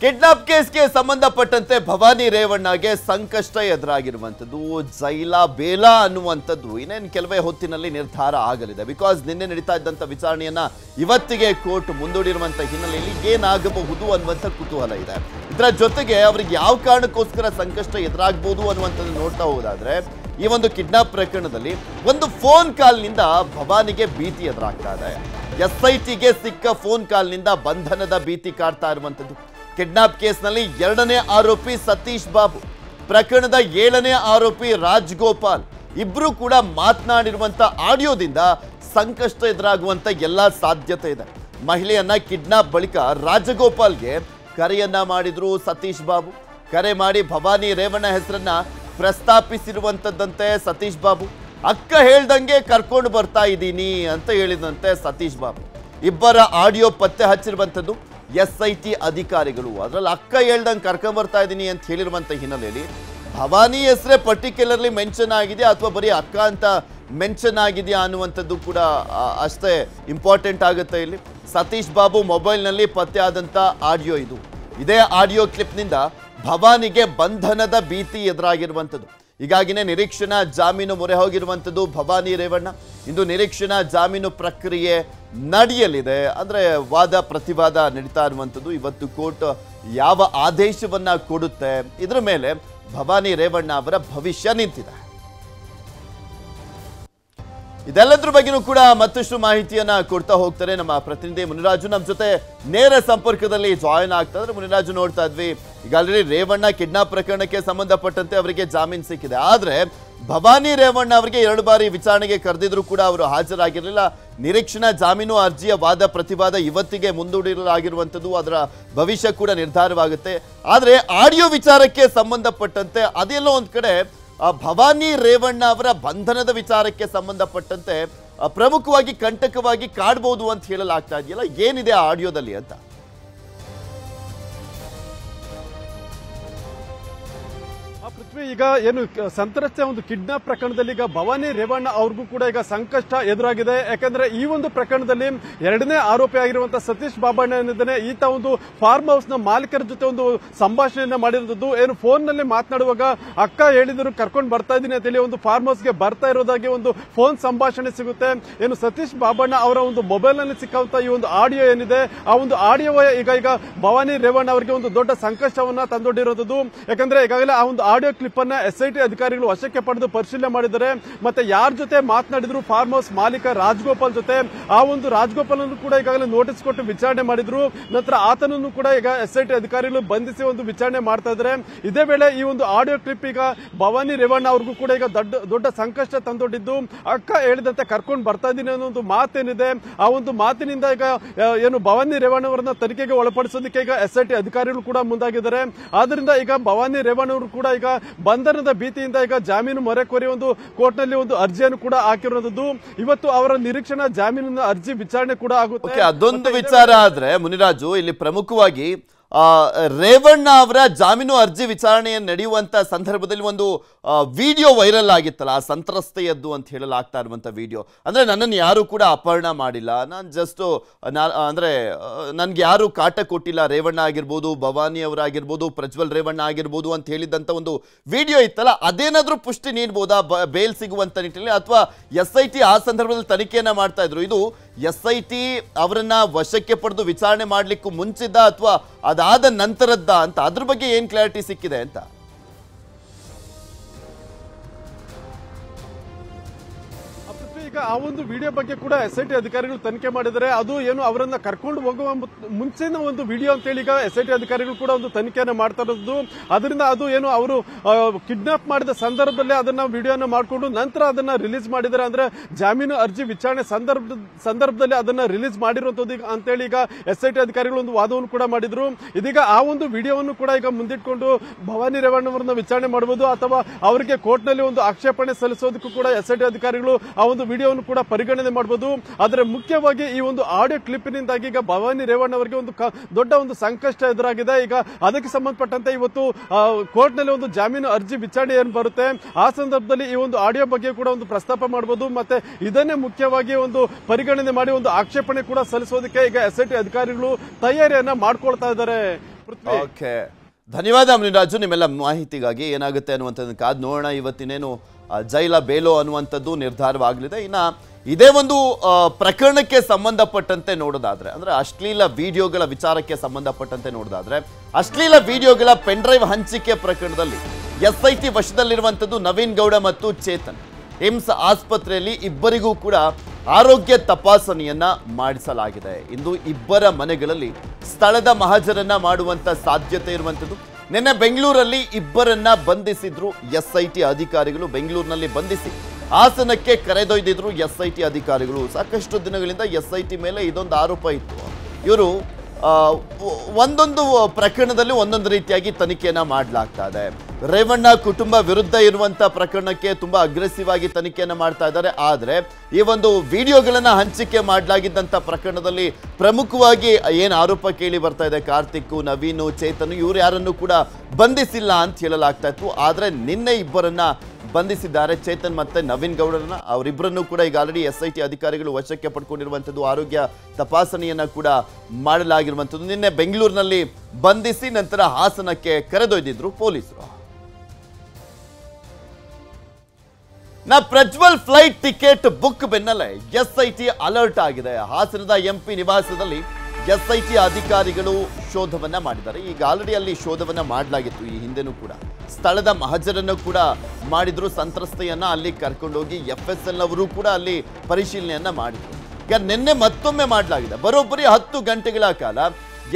Kidnap ಕೇಸ್ಗೆ ಸಂಬಂಧಪಟ್ಟಂತೆ ಭವಾನಿ ರೇವಣ್ಣಗೆ ಸಂಕಷ್ಟ ಎದುರಾಗಿರುವಂಥದ್ದು, ಜೈಲ ಬೇಲ ಅನ್ನುವಂಥದ್ದು ಇನ್ನೇನು ಕೆಲವೇ ಹೊತ್ತಿನಲ್ಲಿ ನಿರ್ಧಾರ ಆಗಲಿದೆ. ಬಿಕಾಸ್ ನಿನ್ನೆ ನಡೀತಾ ಇದ್ದಂಥ ವಿಚಾರಣೆಯನ್ನ ಇವತ್ತಿಗೆ ಕೋರ್ಟ್ ಮುಂದೂಡಿರುವಂಥ ಹಿನ್ನೆಲೆಯಲ್ಲಿ ಏನಾಗಬಹುದು ಅನ್ನುವಂಥ ಕುತೂಹಲ ಇದೆ. ಇದರ ಜೊತೆಗೆ ಅವ್ರಿಗೆ ಯಾವ ಕಾರಣಕ್ಕೋಸ್ಕರ ಸಂಕಷ್ಟ ಎದುರಾಗಬಹುದು ಅನ್ನುವಂಥದ್ದು ನೋಡ್ತಾ ಹೋದಾದ್ರೆ, ಈ ಒಂದು ಕಿಡ್ನಾಪ್ ಪ್ರಕರಣದಲ್ಲಿ ಒಂದು ಫೋನ್ ಕಾಲ್ನಿಂದ ಭವಾನಿಗೆ ಭೀತಿ ಎದುರಾಗ್ತಾ ಇದೆ. ಎಸ್ ಐ ಟಿಗೆ ಸಿಕ್ಕ ಫೋನ್ ಕಾಲ್ನಿಂದ ಬಂಧನದ ಭೀತಿ ಕಾಡ್ತಾ ಇರುವಂಥದ್ದು. ಕಿಡ್ನಾಪ್ ಕೇಸ್ನಲ್ಲಿ ಎರಡನೇ ಆರೋಪಿ ಸತೀಶ್ ಬಾಬು, ಪ್ರಕರಣದ ಏಳನೇ ಆರೋಪಿ ರಾಜ್ಗೋಪಾಲ್. ಇಬ್ರು ಕೂಡ ಮಾತನಾಡಿರುವಂತ ಆಡಿಯೋದಿಂದ ಸಂಕಷ್ಟ ಎದುರಾಗುವಂತ ಎಲ್ಲಾ ಸಾಧ್ಯತೆ ಇದೆ. ಮಹಿಳೆಯನ್ನ ಕಿಡ್ನಾಪ್ ಬಳಿಕ ರಾಜಗೋಪಾಲ್ಗೆ ಕರೆಯನ್ನ ಮಾಡಿದ್ರು ಸತೀಶ್ ಬಾಬು. ಕರೆ ಮಾಡಿ ಭವಾನಿ ರೇವಣ್ಣ ಹೆಸರನ್ನ ಪ್ರಸ್ತಾಪಿಸಿರುವಂತದ್ದಂತೆ ಸತೀಶ್ ಬಾಬು. ಅಕ್ಕ ಹೇಳ್ದಂಗೆ ಕರ್ಕೊಂಡು ಬರ್ತಾ ಇದ್ದೀನಿ ಅಂತ ಹೇಳಿದಂತೆ ಸತೀಶ್ ಬಾಬು. ಇಬ್ಬರ ಆಡಿಯೋ ಪತ್ತೆ ಹಚ್ಚಿರುವಂಥದ್ದು ಎಸ್ ಐ ಟಿ ಅಧಿಕಾರಿಗಳು. ಅದರಲ್ಲಿ ಅಕ್ಕ ಹೇಳ್ದಂಗೆ ಕರ್ಕೊಂಡ್ ಬರ್ತಾ ಇದ್ದೀನಿ ಅಂತ ಹೇಳಿರುವಂಥ ಹಿನ್ನೆಲೆಯಲ್ಲಿ ಭವಾನಿ ಹೆಸರೇ ಪರ್ಟಿಕ್ಯುಲರ್ಲಿ ಮೆನ್ಷನ್ ಆಗಿದೆ ಅಥವಾ ಬರೀ ಅಕ್ಕ ಅಂತ ಮೆನ್ಷನ್ ಆಗಿದೆಯಾ ಅನ್ನುವಂಥದ್ದು ಕೂಡ ಅಷ್ಟೇ ಇಂಪಾರ್ಟೆಂಟ್ ಆಗುತ್ತೆ ಇಲ್ಲಿ. ಸತೀಶ್ ಬಾಬು ಮೊಬೈಲ್ನಲ್ಲಿ ಪತ್ತೆ ಆದಂಥ ಆಡಿಯೋ ಇದು. ಇದೇ ಆಡಿಯೋ ಕ್ಲಿಪ್ನಿಂದ ಭವಾನಿಗೆ ಬಂಧನದ ಭೀತಿ ಎದುರಾಗಿರುವಂಥದ್ದು. ಹೀಗಾಗಿನೇ ನಿರೀಕ್ಷಣಾ ಜಾಮೀನು ಮೊರೆ ಹೋಗಿರುವಂಥದ್ದು ಭವಾನಿ ರೇವಣ್ಣ. ಇಂದು ನಿರೀಕ್ಷಣಾ ಜಾಮೀನು ಪ್ರಕ್ರಿಯೆ ನಡೆಯಲಿದೆ. ಅಂದರೆ ವಾದ ಪ್ರತಿವಾದ ನಡೀತಾ ಇರುವಂಥದ್ದು. ಇವತ್ತು ಕೋರ್ಟ್ ಯಾವ ಆದೇಶವನ್ನು ಕೊಡುತ್ತೆ? ಇದರ ಮೇಲೆ ಭವಾನಿ ರೇವಣ್ಣ ಅವರ ಭವಿಷ್ಯ ನಿಂತಿದೆ. ಇದೆಲ್ಲದ್ರ ಬಗ್ಗೆನೂ ಕೂಡ ಮತ್ತಷ್ಟು ಮಾಹಿತಿಯನ್ನ ಕೊಡ್ತಾ ಹೋಗ್ತಾರೆ ನಮ್ಮ ಪ್ರತಿನಿಧಿ ಮುನಿರಾಜು. ನಮ್ಮ ಜೊತೆ ನೇರ ಸಂಪರ್ಕದಲ್ಲಿ ಜಾಯಿನ್ ಆಗ್ತಾ ಇದ್ರೆ ಮುನಿರಾಜು ನೋಡ್ತಾ ಇದ್ವಿ. ಈಗ ಆಲ್ರೆಡಿ ರೇವಣ್ಣ ಕಿಡ್ನಾಪ್ ಪ್ರಕರಣಕ್ಕೆ ಸಂಬಂಧಪಟ್ಟಂತೆ ಅವರಿಗೆ ಜಾಮೀನು ಸಿಕ್ಕಿದೆ. ಆದ್ರೆ ಭವಾನಿ ರೇವಣ್ಣ ಅವರಿಗೆ ಎರಡು ಬಾರಿ ವಿಚಾರಣೆಗೆ ಕರೆದಿದ್ರು ಕೂಡ ಅವರು ಹಾಜರಾಗಿರಲಿಲ್ಲ. ನಿರೀಕ್ಷಣಾ ಜಾಮೀನು ಅರ್ಜಿಯ ವಾದ ಪ್ರತಿವಾದ ಇವತ್ತಿಗೆ ಮುಂದೂಡಿರಲಾಗಿರುವಂಥದ್ದು ಅದರ ಭವಿಷ್ಯ ಕೂಡ ನಿರ್ಧಾರವಾಗುತ್ತೆ. ಆದ್ರೆ ಆಡಿಯೋ ವಿಚಾರಕ್ಕೆ ಸಂಬಂಧಪಟ್ಟಂತೆ ಅದೆಲ್ಲೋ ಒಂದು ಕಡೆ ಭವಾನಿ ರೇವಣ್ಣ ಅವರ ಬಂಧನದ ವಿಚಾರಕ್ಕೆ ಸಂಬಂಧಪಟ್ಟಂತೆ ಪ್ರಮುಖವಾಗಿ, ಕಂಟಕವಾಗಿ ಕಾಡ್ಬೋದು ಅಂತ ಹೇಳಲಾಗ್ತಾ ಇದೆಯಲ್ಲ, ಏನಿದೆ ಆ ಆಡಿಯೋದಲ್ಲಿ ಅಂತ? ಪೃಥ್ವಿ ಈಗ ಏನು ಸಂತ್ರಸ್ತೆ ಒಂದು ಕಿಡ್ನಾಪ್ ಪ್ರಕರಣದಲ್ಲಿ ಈಗ ಭವಾನಿ ರೇವಣ್ಣ ಅವ್ರಿಗೂ ಕೂಡ ಈಗ ಸಂಕಷ್ಟ ಎದುರಾಗಿದೆ. ಯಾಕಂದ್ರೆ ಈ ಒಂದು ಪ್ರಕರಣದಲ್ಲಿ ಎರಡನೇ ಆರೋಪಿ ಆಗಿರುವಂತಹ ಸತೀಶ್ ಬಾಬಣ್ಣ ಏನಿದ್ದಾನೆ ಈತ ಒಂದು ಫಾರ್ಮ್ ಹೌಸ್ನ ಮಾಲೀಕರ ಜೊತೆ ಒಂದು ಸಂಭಾಷಣೆಯನ್ನ ಮಾಡಿರೋದು ಏನು ಫೋನ್ನಲ್ಲಿ ಮಾತನಾಡುವಾಗ, ಅಕ್ಕ ಹೇಳಿದ್ರು ಕರ್ಕೊಂಡು ಬರ್ತಾ ಇದ್ದೀನಿ ಅಂತೇಳಿ ಒಂದು ಫಾರ್ಮ್ ಹೌಸ್ಗೆ ಬರ್ತಾ ಇರೋದಾಗಿ ಒಂದು ಫೋನ್ ಸಂಭಾಷಣೆ ಸಿಗುತ್ತೆ. ಏನು ಸತೀಶ್ ಬಾಬಣ್ಣ ಅವರ ಒಂದು ಮೊಬೈಲ್ನಲ್ಲಿ ಸಿಕ್ಕಂತ ಈ ಒಂದು ಆಡಿಯೋ ಏನಿದೆ, ಆ ಒಂದು ಆಡಿಯೋ ಈಗ ಈಗ ಭವಾನಿ ರೇವಣ್ಣ ಅವರಿಗೆ ಒಂದು ದೊಡ್ಡ ಸಂಕಷ್ಟವನ್ನ ತಂದೊಡ್ಡಿರೋದು ಯಾಕಂದ್ರೆ ಈಗಾಗಲೇ ಆ ಒಂದು ಆಡಿಯೋ ಕ್ಲಿಪ್ ಅನ್ನ ಎಸ್ ಐ ಟಿ ಅಧಿಕಾರಿಗಳು ವಶಕ್ಕೆ ಪಡೆದು ಪರಿಶೀಲನೆ ಮಾಡಿದ್ದಾರೆ. ಮತ್ತೆ ಯಾರ ಜೊತೆ ಮಾತನಾಡಿದ್ರು? ಫಾರ್ಮ್ ಹೌಸ್ ಮಾಲೀಕ ರಾಜಗೋಪಾಲ್ ಜೊತೆ. ಆ ಒಂದು ರಾಜಗೋಪಾಲ್ ಅನ್ನು ಕೂಡ ಈಗಾಗಲೇ ನೋಟಿಸ್ ಕೊಟ್ಟು ವಿಚಾರಣೆ ಮಾಡಿದ್ರು. ನಂತರ ಆತನನ್ನು ಕೂಡ ಈಗ ಎಸ್ ಐ ಟಿ ಅಧಿಕಾರಿಗಳು ಬಂಧಿಸಿ ಒಂದು ವಿಚಾರಣೆ ಮಾಡ್ತಾ ಇದ್ದಾರೆ. ಇದೇ ವೇಳೆ ಈ ಒಂದು ಆಡಿಯೋ ಕ್ಲಿಪ್ ಈಗ ಭವಾನಿ ರೇವಣ್ಣ ಅವ್ರಿಗೂ ಕೂಡ ಈಗ ದೊಡ್ಡ ದೊಡ್ಡ ಸಂಕಷ್ಟ ತಂದೊಡ್ಡಿದ್ದು. ಅಕ್ಕ ಹೇಳಿದಂತೆ ಕರ್ಕೊಂಡು ಬರ್ತಾ ಇದ್ದೀನಿ ಅನ್ನೋ ಒಂದು ಮಾತೇನಿದೆ. ಆ ಒಂದು ಮಾತಿನಿಂದ ಈಗ ಏನು ಭವಾನಿ ರೇವಣ್ಣ ಅವರನ್ನ ತನಿಖೆಗೆ ಒಳಪಡಿಸೋದಕ್ಕೆ ಈಗ ಎಸ್ ಐ ಟಿ ಅಧಿಕಾರಿಗಳು ಕೂಡ ಮುಂದಾಗಿದ್ದಾರೆ. ಆದ್ರಿಂದ ಈಗ ಭವಾನಿ ರೇವಣ್ಣ ಅವರು ಕೂಡ ಈಗ ಬಂಧನದ ಭೀತಿಯಿಂದ ಈಗ ಜಾಮೀನು ಮೊರೆ ಕೋರಿ ಒಂದು ಕೋರ್ಟ್ನಲ್ಲಿ ಒಂದು ಅರ್ಜಿಯನ್ನು ಕೂಡ ಹಾಕಿರುವಂತದ್ದು ಇವತ್ತು ಅವರ ನಿರೀಕ್ಷಣಾ ಜಾಮೀನಿನ ಅರ್ಜಿ ವಿಚಾರಣೆ ಕೂಡ ಆಗುತ್ತೆ. ಅದೊಂದು ವಿಚಾರ ಆದ್ರೆ ಮುನಿರಾಜು ಇಲ್ಲಿ ಪ್ರಮುಖವಾಗಿ ರೇವಣ್ಣ ಅವರ ಜಾಮೀನು ಅರ್ಜಿ ವಿಚಾರಣೆಯನ್ನು ನಡೆಯುವಂತ ಸಂದರ್ಭದಲ್ಲಿ ಒಂದು ವಿಡಿಯೋ ವೈರಲ್ ಆಗಿತ್ತಲ್ಲ, ಆ ಸಂತ್ರಸ್ತೆಯದ್ದು ಅಂತ ಹೇಳಲಾಗ್ತಾ ಇರುವಂಥ ವಿಡಿಯೋ. ಅಂದ್ರೆ ನನ್ನನ್ನು ಯಾರು ಕೂಡ ಅಪಹರಣ ಮಾಡಿಲ್ಲ. ನಾನು ಜಸ್ಟ್ ಅಂದ್ರೆ, ನನಗೆ ಯಾರು ಕಾಟ ಕೊಟ್ಟಿಲ್ಲ. ರೇವಣ್ಣ ಆಗಿರ್ಬೋದು, ಭವಾನಿ ಅವರಾಗಿರ್ಬೋದು, ಪ್ರಜ್ವಲ್ ರೇವಣ್ಣ ಆಗಿರ್ಬೋದು ಅಂತ ಹೇಳಿದಂತ ಒಂದು ವಿಡಿಯೋ ಇತ್ತಲ್ಲ, ಅದೇನಾದರೂ ಪುಷ್ಟಿ ನೀಡ್ಬೋದಾ? ಬೇಲ್ ಸಿಗುವಂತ ನಿಟ್ಟಿನಲ್ಲಿ ಅಥವಾ ಎಸ್ ಐ ಟಿ ಆ ಸಂದರ್ಭದಲ್ಲಿ ತನಿಖೆಯನ್ನ ಮಾಡ್ತಾ ಇದ್ರು? ಇದು ಎಸ್ ಐ ಟಿ ಅವರನ್ನ ವಶಕ್ಕೆ ಪಡೆದು ವಿಚಾರಣೆ ಮಾಡಲಿಕ್ಕೂ ಮುಂಚಿದ್ದ ಅಥವಾ ಅದಾದ ನಂತರದ್ದ ಅಂತ, ಅದ್ರ ಬಗ್ಗೆ ಏನ್ ಕ್ಲಾರಿಟಿ ಸಿಕ್ಕಿದೆ ಅಂತ? ಈಗ ಆ ಒಂದು ವಿಡಿಯೋ ಬಗ್ಗೆ ಕೂಡ ಎಸ್ ಐ ಟಿ ಅಧಿಕಾರಿಗಳು ತನಿಖೆ ಮಾಡಿದರೆ ಅದು ಏನು ಅವರನ್ನ ಕರ್ಕೊಂಡು ಹೋಗುವ ಮುಂಚೆನ ಒಂದು ವಿಡಿಯೋ ಅಂತೇಳಿ ಈಗ ಎಸ್ ಐ ಟಿ ಅಧಿಕಾರಿಗಳು ಕೂಡ ಒಂದು ತನಿಖೆಯನ್ನು ಮಾಡ್ತಾ ಇರೋದು. ಅದರಿಂದ ಅದು ಏನು ಅವರು ಕಿಡ್ನಾಪ್ ಮಾಡಿದ ಸಂದರ್ಭದಲ್ಲಿ ಅದನ್ನ ವಿಡಿಯೋನ ಮಾಡಿಕೊಂಡು ನಂತರ ಅದನ್ನ ರಿಲೀಸ್ ಮಾಡಿದ್ದಾರೆ. ಅಂದ್ರೆ ಜಾಮೀನು ಅರ್ಜಿ ವಿಚಾರಣೆ ಸಂದರ್ಭ, ಸಂದರ್ಭದಲ್ಲಿ ಅದನ್ನ ರಿಲೀಸ್ ಮಾಡಿರುವಂತದ್ದು ಅಂತೇಳಿ ಈಗ ಎಸ್ ಐ ಟಿ ಅಧಿಕಾರಿಗಳು ಒಂದು ವಾದವನ್ನು ಕೂಡ ಮಾಡಿದ್ರು. ಇದೀಗ ಆ ಒಂದು ವಿಡಿಯೋವನ್ನು ಕೂಡ ಈಗ ಮುಂದಿಟ್ಕೊಂಡು ಭವಾನಿ ರೇವಣ್ಣ ಅವರನ್ನ ವಿಚಾರಣೆ ಮಾಡಬಹುದು ಅಥವಾ ಅವರಿಗೆ ಕೋರ್ಟ್ನಲ್ಲಿ ಒಂದು ಆಕ್ಷೇಪಣೆ ಸಲ್ಲಿಸೋದಕ್ಕೂ ಕೂಡ ಎಸ್ ಐ ಟಿ ಅಧಿಕಾರಿಗಳು ಆ ಒಂದು ವಿಡಿಯೋವನ್ನು ಕೂಡ ಪರಿಗಣನೆ ಮಾಡಬಹುದು ಆದರೆ ಮುಖ್ಯವಾಗಿ ಈ ಒಂದು ಆಡಿಯೋ ಕ್ಲಿಪ್ನಿಂದಾಗಿ ಈಗ ಭವಾನಿ ರೇವಣ್ಣ ಅವರಿಗೆ ಒಂದು ದೊಡ್ಡ ಒಂದು ಸಂಕಷ್ಟ ಎದುರಾಗಿದೆ. ಈಗ ಅದಕ್ಕೆ ಸಂಬಂಧಪಟ್ಟಂತೆ ಇವತ್ತು ಕೋರ್ಟ್ನಲ್ಲಿ ಒಂದು ಜಾಮೀನು ಅರ್ಜಿ ವಿಚಾರಣೆ ಏನು ಬರುತ್ತೆ? ಆ ಸಂದರ್ಭದಲ್ಲಿ ಈ ಒಂದು ಆಡಿಯೋ ಬಗ್ಗೆ ಕೂಡ ಒಂದು ಪ್ರಸ್ತಾಪ ಮಾಡಬಹುದು ಮತ್ತೆ ಇದನ್ನೇ ಮುಖ್ಯವಾಗಿ ಒಂದು ಪರಿಗಣನೆ ಮಾಡಿ ಒಂದು ಆಕ್ಷೇಪಣೆ ಕೂಡ ಸಲ್ಲಿಸೋದಕ್ಕೆ ಈಗ ಎಸ್ಐಟಿ ಅಧಿಕಾರಿಗಳು ತಯಾರಿಯನ್ನ ಮಾಡ್ಕೊಳ್ತಾ ಇದ್ದಾರೆ. ಧನ್ಯವಾದ ಮುನಿರಾಜು, ನಿಮ್ಮೆಲ್ಲ ಮಾಹಿತಿಗಾಗಿ ಏನಾಗುತ್ತೆ ಅನ್ನುವಂಥದ್ದು ಕಾದು ನೋಡೋಣ. ಇವತ್ತಿನೇನು ಜೈಲ ಬೇಲೋ ಅನ್ನುವಂಥದ್ದು ನಿರ್ಧಾರವಾಗಲಿದೆ. ಇನ್ನು ಇದೇ ಒಂದು ಪ್ರಕರಣಕ್ಕೆ ಸಂಬಂಧಪಟ್ಟಂತೆ ನೋಡೋದಾದ್ರೆ, ಅಂದರೆ ಅಶ್ಲೀಲ ವಿಡಿಯೋಗಳ ವಿಚಾರಕ್ಕೆ ಸಂಬಂಧಪಟ್ಟಂತೆ ನೋಡೋದಾದ್ರೆ, ಅಶ್ಲೀಲ ವಿಡಿಯೋಗಳ ಪೆನ್ಡ್ರೈವ್ ಹಂಚಿಕೆ ಪ್ರಕರಣದಲ್ಲಿ ಎಸ್ ಐ ಟಿ ವಶದಲ್ಲಿರುವಂಥದ್ದು ನವೀನ್ ಗೌಡ ಮತ್ತು ಚೇತನ್. ಏಮ್ಸ್ ಆಸ್ಪತ್ರೆಯಲ್ಲಿ ಇಬ್ಬರಿಗೂ ಕೂಡ ಆರೋಗ್ಯ ತಪಾಸಣೆಯನ್ನ ಮಾಡಿಸಲಾಗಿದೆ. ಇಂದು ಇಬ್ಬರ ಮನೆಗಳಲ್ಲಿ ಸ್ಥಳದ ಮಹಾಜರನ್ನ ಮಾಡುವಂತ ಸಾಧ್ಯತೆ ಇರುವಂಥದ್ದು. ನಿನ್ನೆ ಬೆಂಗಳೂರಲ್ಲಿ ಇಬ್ಬರನ್ನ ಬಂಧಿಸಿದ್ರು ಎಸ್ ಐ ಟಿ ಅಧಿಕಾರಿಗಳು. ಬೆಂಗಳೂರಿನಲ್ಲಿ ಬಂಧಿಸಿ ಹಾಸನಕ್ಕೆ ಕರೆದೊಯ್ದಿದ್ರು ಎಸ್ ಐ ಟಿ ಅಧಿಕಾರಿಗಳು. ಸಾಕಷ್ಟು ದಿನಗಳಿಂದ ಎಸ್ ಐ ಟಿ ಮೇಲೆ ಇದೊಂದು ಆರೋಪ ಇತ್ತು. ಇವರು ಒಂದೊಂದು ಪ್ರಕರಣದಲ್ಲಿ ಒಂದೊಂದು ರೀತಿಯಾಗಿ ತನಿಖೆಯನ್ನು ಮಾಡಲಾಗ್ತಾ ಇದೆ ರೇವಣ್ಣ ಕುಟುಂಬ ವಿರುದ್ಧ ಇರುವಂತ ಪ್ರಕರಣಕ್ಕೆ ತುಂಬಾ ಅಗ್ರೆಸಿವ್ ಆಗಿ ತನಿಖೆಯನ್ನು ಮಾಡ್ತಾ ಇದ್ದಾರೆ. ಆದ್ರೆ, ಈ ಒಂದು ವಿಡಿಯೋಗಳನ್ನ ಹಂಚಿಕೆ ಮಾಡಲಾಗಿದ್ದಂತ ಪ್ರಕರಣದಲ್ಲಿ ಪ್ರಮುಖವಾಗಿ ಏನು ಆರೋಪ ಕೇಳಿ ಬರ್ತಾ ಇದೆ? ಕಾರ್ತಿಕ್, ನವೀನು, ಚೇತನ್, ಇವ್ರು ಯಾರನ್ನು ಕೂಡ ಬಂಧಿಸಿಲ್ಲ ಅಂತ ಹೇಳಲಾಗ್ತಾ ಇತ್ತು. ಆದ್ರೆ, ನಿನ್ನೆ ಇಬ್ಬರನ್ನ ಬಂಧಿಸಿದ್ದಾರೆ. ಚೇತನ್ ಮತ್ತೆ ನವೀನ್ ಗೌಡರನ್ನ ಅವರಿಬ್ಬರನ್ನು ಕೂಡ ಈಗ ಆಲ್ರೆಡಿ ಎಸ್ ಐ ಟಿ ಅಧಿಕಾರಿಗಳು ವಶಕ್ಕೆ ಪಡ್ಕೊಂಡಿರುವಂಥದ್ದು ಆರೋಗ್ಯ ತಪಾಸಣೆಯನ್ನ ಕೂಡ ಮಾಡಲಾಗಿರುವಂಥದ್ದು. ನಿನ್ನೆ ಬೆಂಗಳೂರಿನಲ್ಲಿ ಬಂಧಿಸಿ ನಂತರ ಹಾಸನಕ್ಕೆ ಕರೆದೊಯ್ದಿದ್ರು ಪೊಲೀಸರು. ನಾ ಪ್ರಜ್ವಲ್ ಫ್ಲೈಟ್ ಟಿಕೆಟ್ ಬುಕ್ ಬೆನ್ನಲ್ಲೇ ಎಸ್ ಐ ಟಿ ಅಲರ್ಟ್ ಆಗಿದೆ. ಹಾಸನದ ಎಂಪಿ ನಿವಾಸದಲ್ಲಿ ಎಸ್ ಐ ಟಿ ಅಧಿಕಾರಿಗಳು ಶೋಧವನ್ನ ಮಾಡಿದ್ದಾರೆ. ಈಗ ಆಲ್ರೆಡಿ ಅಲ್ಲಿ ಶೋಧವನ್ನ ಮಾಡಲಾಗಿತ್ತು. ಈ ಹಿಂದೆನೂ ಕೂಡ ಸ್ಥಳದ ಮಹಜರನ್ನು ಕೂಡ ಮಾಡಿದ್ರು. ಸಂತ್ರಸ್ತೆಯನ್ನ ಅಲ್ಲಿ ಕರ್ಕೊಂಡೋಗಿ ಎಫ್ ಎಸ್ ಎಲ್ ಅವರು ಕೂಡ ಅಲ್ಲಿ ಪರಿಶೀಲನೆಯನ್ನ ಮಾಡಿದ್ರು. ಈಗ ನಿನ್ನೆ ಮತ್ತೊಮ್ಮೆ ಮಾಡಲಾಗಿದೆ. ಬರೋಬ್ಬರಿ ಹತ್ತು ಗಂಟೆಗಳ ಕಾಲ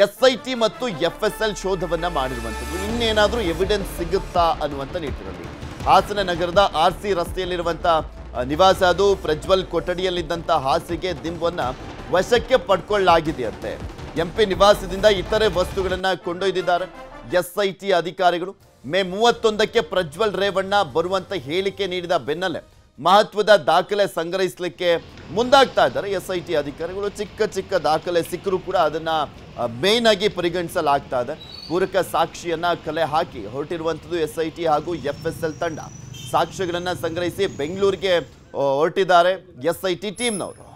ಎಸ್ ಐ ಟಿ ಮತ್ತು ಎಫ್ ಎಸ್ ಎಲ್ ಶೋಧವನ್ನ ಮಾಡಿರುವಂಥದ್ದು. ಇನ್ನೇನಾದರೂ ಎವಿಡೆನ್ಸ್ ಸಿಗುತ್ತಾ ಅನ್ನುವಂಥ ನಿಟ್ಟಿನಲ್ಲಿ. ಹಾಸನ ನಗರದ ಆರ್ ಸಿ ರಸ್ತೆಯಲ್ಲಿರುವಂಥ ನಿವಾಸ ಅದು. ಪ್ರಜ್ವಲ್ ಕೊಠಡಿಯಲ್ಲಿದ್ದಂಥ ಹಾಸಿಗೆ ದಿಂಬನ್ನ ವಶಕ್ಕೆ ಪಡ್ಕೊಳ್ಳಲಾಗಿದೆಯಂತೆ. ಎಂಪಿ ನಿವಾಸದಿಂದ ಇತರೆ ವಸ್ತುಗಳನ್ನು ಕೊಂಡೊಯ್ದಿದ್ದಾರೆ. ಎಸ್ ಐ ಟಿ ಅಧಿಕಾರಿಗಳು, ಮೇ ಮೂವತ್ತೊಂದಕ್ಕೆ ಪ್ರಜ್ವಲ್ ರೇವಣ್ಣ ಬರುವಂತ ಹೇಳಿಕೆ ನೀಡಿದ ಬೆನ್ನಲ್ಲೇ ಮಹತ್ವದ ದಾಖಲೆ ಸಂಗ್ರಹಿಸಲಿಕ್ಕೆ ಮುಂದಾಗ್ತಾ ಇದ್ದಾರೆ. ಎಸ್ ಐ ಟಿ ಅಧಿಕಾರಿಗಳು ಚಿಕ್ಕ ಚಿಕ್ಕ ದಾಖಲೆ ಸಿಕ್ಕರೂ ಕೂಡ ಅದನ್ನ ಮೇನ್ ಆಗಿ ಪರಿಗಣಿಸಲಾಗ್ತಾ ಇದೆ. ಪೂರಕ ಸಾಕ್ಷಿಯನ್ನ ಕಲೆ ಹಾಕಿ ಹೊರಟಿರುವಂಥದ್ದು ಎಸ್ ಹಾಗೂ ಎಫ್ ಎಸ್ ಎಲ್ ತಂಡ. ಸಾಕ್ಷ್ಯಗಳನ್ನ ಸಂಗ್ರಹಿಸಿ ಬೆಂಗಳೂರಿಗೆ ಹೊರಟಿದ್ದಾರೆ ಎಸ್ ಐ ಟೀಮ್ನವರು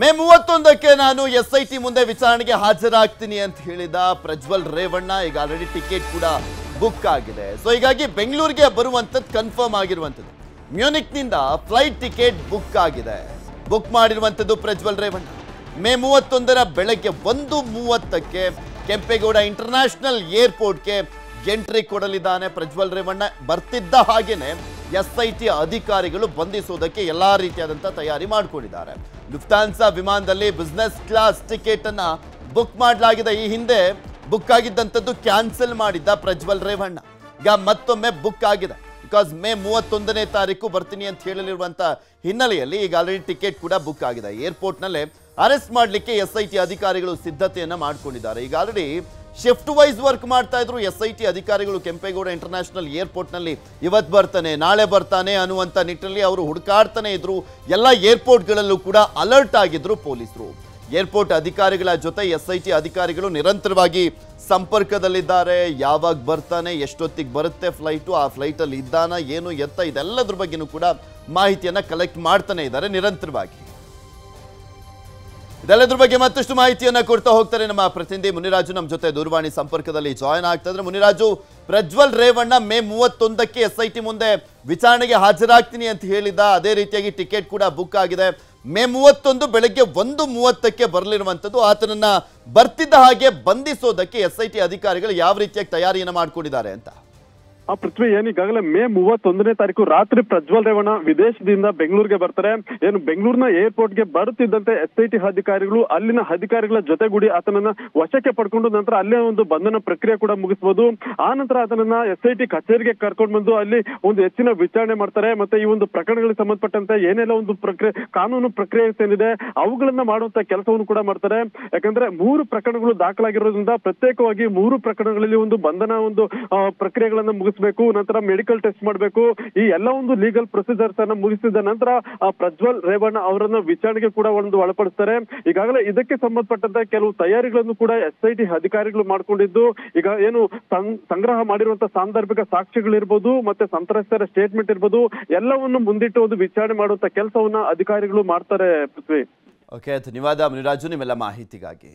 ಮೇ ಮೂವತ್ತೊಂದಕ್ಕೆ ನಾನು ಎಸ್ ಐ ಟಿ ಮುಂದೆ ವಿಚಾರಣೆಗೆ ಹಾಜರಾಗ್ತೀನಿ ಅಂತ ಹೇಳಿದ ಪ್ರಜ್ವಲ್ ರೇವಣ್ಣ. ಈಗ ಆಲ್ರೆಡಿ ಟಿಕೆಟ್ ಕೂಡ ಬುಕ್ ಆಗಿದೆ. ಸೊ ಹೀಗಾಗಿ ಬೆಂಗಳೂರಿಗೆ ಬರುವಂಥದ್ದು ಕನ್ಫರ್ಮ್ ಆಗಿರುವಂಥದ್ದು. ಮ್ಯೂನಿಕ್ನಿಂದ ಫ್ಲೈಟ್ ಟಿಕೆಟ್ ಬುಕ್ ಆಗಿದೆ. ಬುಕ್ ಮಾಡಿರುವಂಥದ್ದು ಪ್ರಜ್ವಲ್ ರೇವಣ್ಣ. ಮೇ ಮೂವತ್ತೊಂದರ ಬೆಳಗ್ಗೆ ಒಂದು ಮೂವತ್ತಕ್ಕೆ ಕೆಂಪೇಗೌಡ ಇಂಟರ್ನ್ಯಾಷನಲ್ ಏರ್ಪೋರ್ಟ್ಗೆ ಎಂಟ್ರಿ ಕೊಡಲಿದ್ದಾನೆ ಪ್ರಜ್ವಲ್ ರೇವಣ್ಣ. ಬರ್ತಿದ್ದ ಹಾಗೇನೆ ಎಸ್ ಐ ಟಿ ಅಧಿಕಾರಿಗಳು ಬಂಧಿಸುವುದಕ್ಕೆ ಎಲ್ಲ ರೀತಿಯಾದಂಥ ತಯಾರಿ ಮಾಡಿಕೊಂಡಿದ್ದಾರೆ. ಲುಫ್ತಾನ್ಸಾ ವಿಮಾನದಲ್ಲಿ ಬಿಸ್ನೆಸ್ ಕ್ಲಾಸ್ ಟಿಕೆಟ್ ಅನ್ನ ಬುಕ್ ಮಾಡಲಾಗಿದೆ. ಈ ಹಿಂದೆ ಬುಕ್ ಆಗಿದ್ದಂಥದ್ದು ಕ್ಯಾನ್ಸಲ್ ಮಾಡಿದ್ದ ಪ್ರಜ್ವಲ್ ರೇವಣ್ಣ. ಈಗ ಮತ್ತೊಮ್ಮೆ ಬುಕ್ ಆಗಿದೆ. ಬಿಕಾಸ್ ಮೇ ಮೂವತ್ತೊಂದನೇ ತಾರೀಕು ಬರ್ತೀನಿ ಅಂತ ಹೇಳಲಿರುವಂತ ಹಿನ್ನೆಲೆಯಲ್ಲಿ ಈಗ ಆಲ್ರೆಡಿ ಟಿಕೆಟ್ ಕೂಡ ಬುಕ್ ಆಗಿದೆ. ಏರ್ಪೋರ್ಟ್ನಲ್ಲೇ ಅರೆಸ್ಟ್ ಮಾಡಲಿಕ್ಕೆ ಎಸ್ ಅಧಿಕಾರಿಗಳು ಸಿದ್ಧತೆಯನ್ನ ಮಾಡ್ಕೊಂಡಿದ್ದಾರೆ. ಈಗ ಆಲ್ರೆಡಿ ಶಿಫ್ಟ್ ವೈಸ್ ವರ್ಕ್ ಮಾಡ್ತಾ ಇದ್ರು. ಎಸ್ ಐ ಟಿ ಅಧಿಕಾರಿಗಳು ಕೆಂಪೇಗೌಡ ಇಂಟರ್ನ್ಯಾಷನಲ್ ಏರ್ಪೋರ್ಟ್ನಲ್ಲಿ ಇವತ್ತು ಬರ್ತಾನೆ, ನಾಳೆ ಬರ್ತಾನೆ ಅನ್ನುವಂಥ ನಿಟ್ಟಿನಲ್ಲಿ ಅವರು ಹುಡುಕಾಡ್ತಾನೆ ಇದ್ರು. ಎಲ್ಲ ಏರ್ಪೋರ್ಟ್ಗಳಲ್ಲೂ ಕೂಡ ಅಲರ್ಟ್ ಆಗಿದ್ರು ಪೊಲೀಸರು. ಏರ್ಪೋರ್ಟ್ ಅಧಿಕಾರಿಗಳ ಜೊತೆ ಎಸ್ ಐ ಟಿ ಅಧಿಕಾರಿಗಳು ನಿರಂತರವಾಗಿ ಸಂಪರ್ಕದಲ್ಲಿದ್ದಾರೆ. ಯಾವಾಗ ಬರ್ತಾನೆ, ಎಷ್ಟೊತ್ತಿಗೆ ಬರುತ್ತೆ ಫ್ಲೈಟು ಆ ಫ್ಲೈಟಲ್ಲಿ ಇದ್ದಾನ, ಏನು, ಎತ್ತ, ಇದೆಲ್ಲದ್ರ ಬಗ್ಗೆನೂ ಕೂಡ ಮಾಹಿತಿಯನ್ನು ಕಲೆಕ್ಟ್ ಮಾಡ್ತಾನೆ ಇದ್ದಾರೆ ನಿರಂತರವಾಗಿ. ಇದೆಲ್ಲದ್ರ ಬಗ್ಗೆ ಮತ್ತಷ್ಟು ಮಾಹಿತಿಯನ್ನ ಕೊಡ್ತಾ ಹೋಗ್ತಾರೆ ನಮ್ಮ ಪ್ರತಿನಿಧಿ ಮುನಿರಾಜು. ನಮ್ಮ ಜೊತೆ ದೂರವಾಣಿ ಸಂಪರ್ಕದಲ್ಲಿ ಜಾಯ್ನ್ ಆಗ್ತಾ ಇದ್ರೆ ಮುನಿರಾಜು, ಪ್ರಜ್ವಲ್ ರೇವಣ್ಣ ಮೇ ಮೂವತ್ತೊಂದಕ್ಕೆ ಎಸ್ ಐ ಟಿ ಮುಂದೆ ವಿಚಾರಣೆಗೆ ಹಾಜರಾಗ್ತೀನಿ ಅಂತ ಹೇಳಿದ್ದ. ಅದೇ ರೀತಿಯಾಗಿ ಟಿಕೆಟ್ ಕೂಡ ಬುಕ್ ಆಗಿದೆ. ಮೇ ಮೂವತ್ತೊಂದು ಬೆಳಗ್ಗೆ ಒಂದು ಮೂವತ್ತಕ್ಕೆ ಬರಲಿರುವಂಥದ್ದು. ಆತನನ್ನ ಬರ್ತಿದ್ದ ಹಾಗೆ ಬಂಧಿಸೋದಕ್ಕೆ ಎಸ್ ಐ ಟಿ ಅಧಿಕಾರಿಗಳು ಯಾವ ರೀತಿಯಾಗಿ ತಯಾರಿಯನ್ನು ಮಾಡಿಕೊಂಡಿದ್ದಾರೆ ಅಂತ. ಆ ಪೃಥ್ವಿ ಏನ್ ಈಗಾಗಲೇ ಮೇ ಮೂವತ್ತೊಂದನೇ ತಾರೀಕು ರಾತ್ರಿ ಪ್ರಜ್ವಲ್ ರೇವಣ್ಣ ವಿದೇಶದಿಂದ ಬೆಂಗಳೂರಿಗೆ ಬರ್ತಾರೆ. ಏನು, ಬೆಂಗಳೂರಿನ ಏರ್ಪೋರ್ಟ್ಗೆ ಬರುತ್ತಿದ್ದಂತೆ ಎಸ್ಐಟಿ ಅಧಿಕಾರಿಗಳು ಅಲ್ಲಿನ ಅಧಿಕಾರಿಗಳ ಜೊತೆಗೂಡಿ ಆತನನ್ನ ವಶಕ್ಕೆ ಪಡ್ಕೊಂಡು ನಂತರ ಅಲ್ಲೇ ಒಂದು ಬಂಧನ ಪ್ರಕ್ರಿಯೆ ಕೂಡ ಮುಗಿಸಬಹುದು ಆ ನಂತರ ಆತನನ್ನ ಎಸ್ಐಟಿ ಕಚೇರಿಗೆ ಕರ್ಕೊಂಡು ಬಂದು ಅಲ್ಲಿ ಒಂದು ಹೆಚ್ಚಿನ ವಿಚಾರಣೆ ಮಾಡ್ತಾರೆ. ಮತ್ತೆ ಈ ಒಂದು ಪ್ರಕರಣಗಳಿಗೆ ಸಂಬಂಧಪಟ್ಟಂತೆ ಏನೆಲ್ಲ ಒಂದು ಪ್ರಕ್ರಿಯೆ, ಕಾನೂನು ಪ್ರಕ್ರಿಯೆ ಏನಿದೆ, ಅವುಗಳನ್ನ ಮಾಡುವಂತ ಕೆಲಸವನ್ನು ಕೂಡ ಮಾಡ್ತಾರೆ. ಯಾಕಂದ್ರೆ ಮೂರು ಪ್ರಕರಣಗಳು ದಾಖಲಾಗಿರೋದ್ರಿಂದ ಪ್ರತ್ಯೇಕವಾಗಿ ಮೂರು ಪ್ರಕರಣಗಳಲ್ಲಿ ಒಂದು ಬಂಧನ ಒಂದು ಪ್ರಕ್ರಿಯೆಗಳನ್ನ ಪ್ರಕ್ರಿಯೆಗಳನ್ನ ಮುಗಿಸ್ಬೇಕು ನಂತರ ಮೆಡಿಕಲ್ ಟೆಸ್ಟ್ ಮಾಡಬೇಕು, ಈ ಎಲ್ಲ ಒಂದು ಲೀಗಲ್ ಪ್ರೊಸೀಜರ್ಸ್ ಅನ್ನ ಮುಗಿಸಿದ ನಂತರ ಪ್ರಜ್ವಲ್ ರೇವಣ್ಣ ಅವರನ್ನ ವಿಚಾರಣೆಗೆ ಕೂಡ ಒಂದು ಒಳಪಡಿಸ್ತಾರೆ. ಈಗಾಗಲೇ ಇದಕ್ಕೆ ಸಂಬಂಧಪಟ್ಟಂತೆ ಕೆಲವು ತಯಾರಿಗಳನ್ನು ಕೂಡ ಎಸ್ ಐ ಟಿ ಅಧಿಕಾರಿಗಳು ಮಾಡ್ಕೊಂಡಿದ್ದು, ಈಗ ಏನು ಸಂಗ್ರಹ ಮಾಡಿರುವಂತ ಸಾಂದರ್ಭಿಕ ಸಾಕ್ಷಿಗಳಿರ್ಬೋದು, ಮತ್ತೆ ಸಂತ್ರಸ್ತರ ಸ್ಟೇಟ್ಮೆಂಟ್ ಇರ್ಬೋದು, ಎಲ್ಲವನ್ನು ಮುಂದಿಟ್ಟು ಒಂದು ವಿಚಾರಣೆ ಮಾಡುವಂತ ಕೆಲಸವನ್ನ ಅಧಿಕಾರಿಗಳು ಮಾಡ್ತಾರೆ, ಪೃಥ್ವಿ. ಓಕೆ ಧನ್ಯವಾದ ಮುನಿರಾಜು, ನಿಮ್ಮೆಲ್ಲ ಮಾಹಿತಿಗಾಗಿ.